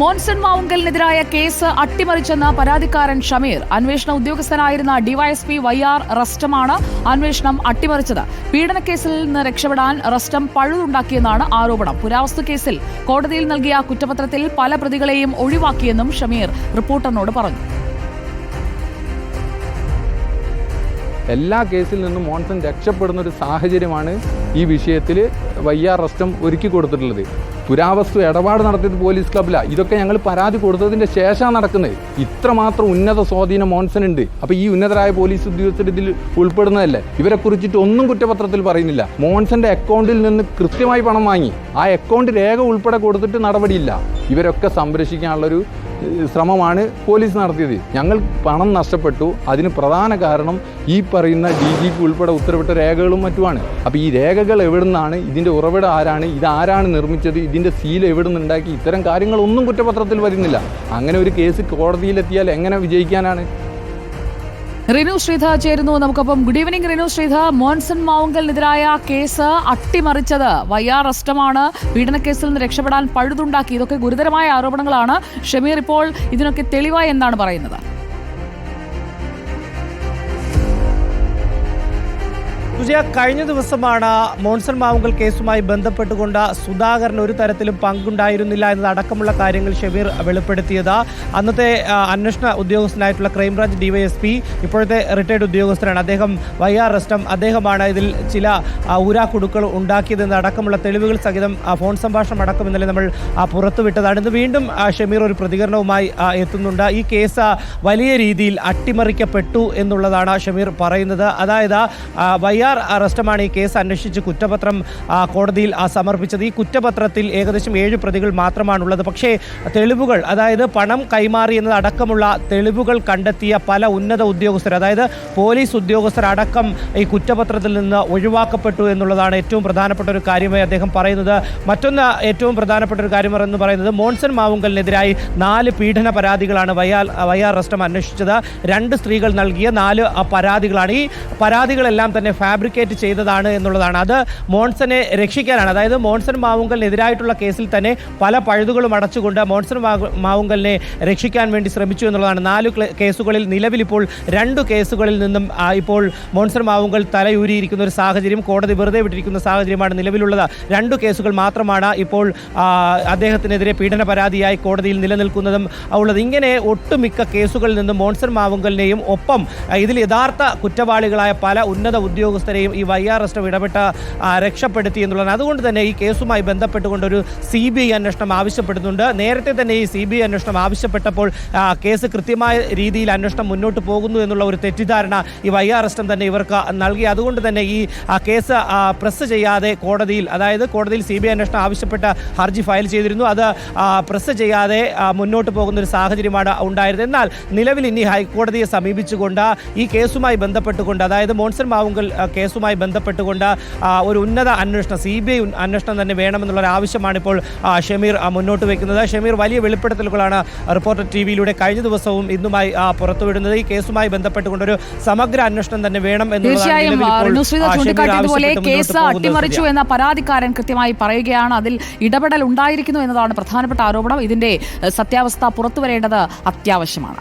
മോൻസൺ മാവുങ്കലിനെതിരായ കേസ് അട്ടിമറിച്ചെന്ന പരാതിക്കാരൻ ഷമീർ. അന്വേഷണ ഉദ്യോഗസ്ഥനായിരുന്ന ഡിവൈഎസ്പി വൈ ആർ റസ്റ്റമാണ് അന്വേഷണം അട്ടിമറിച്ചത്. പീഡനക്കേസിൽ നിന്ന് രക്ഷപ്പെടാൻ റസ്റ്റം പഴുതുണ്ടാക്കിയെന്നാണ് ആരോപണം. പുരാവസ്തു കേസിൽ കോടതിയിൽ നൽകിയ കുറ്റപത്രത്തിൽ പല പ്രതികളെയും ഒഴിവാക്കിയെന്നും ഷമീർ റിപ്പോർട്ടറിനോട് പറഞ്ഞു. എല്ലാ കേസിൽ നിന്നും മോൺസൺ രക്ഷപ്പെടുന്ന ഒരു സാഹചര്യമാണ് ഈ വിഷയത്തിൽ വയ്യാർ റസ്റ്റം ഒരുക്കി കൊടുത്തിട്ടുള്ളത്. പുരാവസ്തു ഇടപാട് നടത്തിയത് പോലീസ് ക്ലബിലാണ് ഇതൊക്കെ ഞങ്ങൾ പരാതി കൊടുത്തതിന്റെ ശേഷമാണ് നടക്കുന്നത്. ഇത്രമാത്രം ഉന്നത സ്വാധീനം മോൺസൺ ഉണ്ട് അപ്പോൾ ഈ ഉന്നതരായ പോലീസ് ഉദ്യോഗസ്ഥർ ഇതിൽ ഉൾപ്പെടുന്നതല്ലേ? ഇവരെ കുറിച്ചിട്ട് ഒന്നും കുറ്റപത്രത്തിൽ പറയുന്നില്ല. മോൺസന്റെ അക്കൗണ്ടിൽ നിന്ന് കൃത്യമായി പണം വാങ്ങി. ആ അക്കൗണ്ട് രേഖ ഉൾപ്പെടെ കൊടുത്തിട്ട് നടപടിയില്ല. ഇവരൊക്കെ സംരക്ഷിക്കാനുള്ളൊരു ശ്രമമാണ് പോലീസ് നടത്തിയത്. ഞങ്ങൾ പണം നഷ്ടപ്പെട്ടു. അതിന് പ്രധാന കാരണം ഈ പറയുന്ന ഡി ജി പി ഉൾപ്പെടെ ഉത്തരവിട്ട രേഖകളും മറ്റുമാണ്. അപ്പോൾ ഈ രേഖകൾ എവിടെ നിന്നാണ് ഇതിന്റെ ഉറവിടം ആരാണ്? ഇതാരാണ് നിർമ്മിച്ചത്? ഇതിന്റെ സീൽ എവിടെ നിന്നുണ്ടാക്കി ഇത്തരം കാര്യങ്ങളൊന്നും കുറ്റപത്രത്തിൽ വരുന്നില്ല. അങ്ങനെ ഒരു കേസ് കോടതിയിലെത്തിയാൽ എങ്ങനെ വിജയിക്കാനാണ്? റിനു ശ്രീധ ചേരുന്നു. നമുക്കൊപ്പം ഗുഡ് ഈവനിംഗ് റിനു ശ്രീധ. മോൻസൺ മാവുങ്കലിനെതിരായ കേസ് അട്ടിമറിച്ചത്. വയ്യാർ റസ്റ്റമാണ് പീഡനക്കേസിൽ നിന്ന് രക്ഷപ്പെടാൻ പഴുതുണ്ടാക്കി. ഇതൊക്കെ ഗുരുതരമായ ആരോപണങ്ങളാണ്. ഷമീർ ഇപ്പോൾ ഇതിനൊക്കെ തെളിവായി എന്താണ് പറയുന്നത്? സുജയ കഴിഞ്ഞ ദിവസമാണ് മോൺസൺ മാവുങ്കൽ കേസുമായി ബന്ധപ്പെട്ടുകൊണ്ട് സുധാകരൻ ഒരു തരത്തിലും പങ്കുണ്ടായിരുന്നില്ല എന്നതടക്കമുള്ള കാര്യങ്ങൾ ഷെബീർ വെളിപ്പെടുത്തിയത്. അന്നത്തെ അന്വേഷണ ഉദ്യോഗസ്ഥനായിട്ടുള്ള ക്രൈംബ്രാഞ്ച് ഡിവൈഎസ്പി ഇപ്പോഴത്തെ റിട്ടയർഡ് ഉദ്യോഗസ്ഥനാണ് അദ്ദേഹം. വൈ ആർ റസ്റ്റം അദ്ദേഹമാണ് ഇതിൽ ചില ഊരാക്കുടുക്കൾ ഉണ്ടാക്കിയതെന്ന് അടക്കമുള്ള തെളിവുകൾ സഹിതം ഫോൺ സംഭാഷണം അടക്കം ഇന്നലെ നമ്മൾ പുറത്തുവിട്ടതാണ്. ഇന്ന് വീണ്ടും ഷമീർ ഒരു പ്രതികരണവുമായി എത്തുന്നുണ്ട്. ഈ കേസ് വലിയ രീതിയിൽ അട്ടിമറിക്കപ്പെട്ടു എന്നുള്ളതാണ് ഷമീർ പറയുന്നത്. അതായത് വൈ ആർ അറസ്റ്റുമാണ് ഈ കേസ് അന്വേഷിച്ച് കുറ്റപത്രം കോടതിയിൽ സമർപ്പിച്ചത്. ഈ കുറ്റപത്രത്തിൽ ഏകദേശം ഏഴ് പ്രതികൾ മാത്രമാണുള്ളത്. പക്ഷേ തെളിവുകൾ അതായത് പണം കൈമാറി എന്നതടക്കമുള്ള തെളിവുകൾ കണ്ടെത്തിയ പല ഉന്നത ഉദ്യോഗസ്ഥർ അതായത് പോലീസ് ഉദ്യോഗസ്ഥരടക്കം ഈ കുറ്റപത്രത്തിൽ നിന്ന് ഒഴിവാക്കപ്പെട്ടു എന്നുള്ളതാണ് ഏറ്റവും പ്രധാനപ്പെട്ട ഒരു കാര്യമായി അദ്ദേഹം പറയുന്നത്. മറ്റൊന്ന് ഏറ്റവും പ്രധാനപ്പെട്ട ഒരു കാര്യം എന്ന് പറയുന്നത് മോൺസൺ മാവുങ്കലിനെതിരായി നാല് പീഡന പരാതികളാണ് വയാൽ വയ്യാർ റസ്റ്റം അന്വേഷിച്ചത്. രണ്ട് സ്ത്രീകൾ നൽകിയ നാല് പരാതികളാണ്. ഈ പരാതികളെല്ലാം തന്നെ ഫാബ്രിക്കേറ്റ് ചെയ്തതാണ് എന്നുള്ളതാണ്. അത് മോൺസനെ രക്ഷിക്കാനാണ്. അതായത് മോൺസൺ മാവുങ്കലിനെതിരായിട്ടുള്ള കേസിൽ തന്നെ പല പഴുതുകളും അടച്ചുകൊണ്ട് മോൺസൺ മാവു- മാവുങ്കലിനെ രക്ഷിക്കാൻ വേണ്ടി ശ്രമിച്ചു എന്നുള്ളതാണ്. നാല് കേസുകളിൽ നിലവിൽ ഇപ്പോൾ രണ്ട് കേസുകളിൽ നിന്നും ഇപ്പോൾ മോൺസൺ മാവുങ്കൽ തലയൂരിയിരിക്കുന്ന ഒരു സാഹചര്യം കോടതി വെറുതെ വിട്ടിരിക്കുന്ന സാഹചര്യമാണ് നിലവിലുള്ളത്. രണ്ട് കേസുകൾ മാത്രമാണ് ഇപ്പോൾ അദ്ദേഹത്തിനെതിരെ പീഡന പരാതിയായി കോടതിയിൽ നിലനിൽക്കുന്നതും ഉള്ളത്. ഇങ്ങനെ ഒട്ടുമിക്ക കേസുകളിൽ നിന്നും മോൺസൺ മാവുങ്കലിനെയും ഒപ്പം ഇതിൽ യഥാർത്ഥ കുറ്റവാളികളായ പല ഉന്നത ഉദ്യോഗസ്ഥരെയും ഈ വൈ ആർ എസ് ഇടപെട്ട രക്ഷപ്പെടുത്തി എന്നുള്ളതാണ്. അതുകൊണ്ട് തന്നെ ഈ കേസുമായി ബന്ധപ്പെട്ടുകൊണ്ട് ഒരു സി ബി ഐ അന്വേഷണം ആവശ്യപ്പെടുന്നുണ്ട്. നേരത്തെ തന്നെ ഈ സി ബി ഐ അന്വേഷണം ആവശ്യപ്പെട്ടപ്പോൾ കേസ് കൃത്യമായ രീതിയിൽ അന്വേഷണം മുന്നോട്ട് പോകുന്നു എന്നുള്ള ഒരു തെറ്റിദ്ധാരണ ഈ വൈ ആർ എസ് തന്നെ ഇവർക്ക് നൽകി. അതുകൊണ്ട് തന്നെ ഈ കേസ് പ്രസ് ചെയ്യാതെ കോടതിയിൽ അതായത് കോടതിയിൽ സി ബി ഐ അന്വേഷണം ആവശ്യപ്പെട്ട ഹർജി ഫയൽ ചെയ്തിരുന്നു. അത് പ്രസ് ചെയ്യാതെ മുന്നോട്ട് പോകുന്ന ഒരു സാഹചര്യമാണ് ഉണ്ടായിരുന്നത്. എന്നാൽ നിലവിൽ ഇനി ഹൈക്കോടതിയെ സമീപിച്ചുകൊണ്ട് ഈ കേസുമായി ബന്ധപ്പെട്ടുകൊണ്ട് അതായത് മോൺസൺ മാവുങ്കൽ കേസുമായി ബന്ധപ്പെട്ടുകൊണ്ട് ഒരു ഉന്നത അന്വേഷണം സി ബി ഐ അന്വേഷണം തന്നെ വേണമെന്നുള്ള ഒരു ആവശ്യമാണ് ഇപ്പോൾ ഷമീർ മുന്നോട്ട് വയ്ക്കുന്നത് ഷമീർ വലിയ വെളിപ്പെടുത്തലുകളാണ് റിപ്പോർട്ടർ ടി വിയിലൂടെ കഴിഞ്ഞ ദിവസവും ഇന്നുമായി പുറത്തുവിടുന്നത്. ഈ കേസുമായി ബന്ധപ്പെട്ടുകൊണ്ടൊരു സമഗ്ര അന്വേഷണം തന്നെ വേണം തീർച്ചയായും ചൂണ്ടിക്കാട്ടിയതുപോലെ കേസ് അട്ടിമറിച്ചു എന്ന പരാതിക്കാരൻ കൃത്യമായി പറയുകയാണ്. അതിൽ ഇടപെടൽ ഉണ്ടായിരിക്കുന്നു എന്നതാണ് പ്രധാനപ്പെട്ട ആരോപണം. ഇതിന്റെ സത്യാവസ്ഥ പുറത്തുവരേണ്ടത് അത്യാവശ്യമാണ്.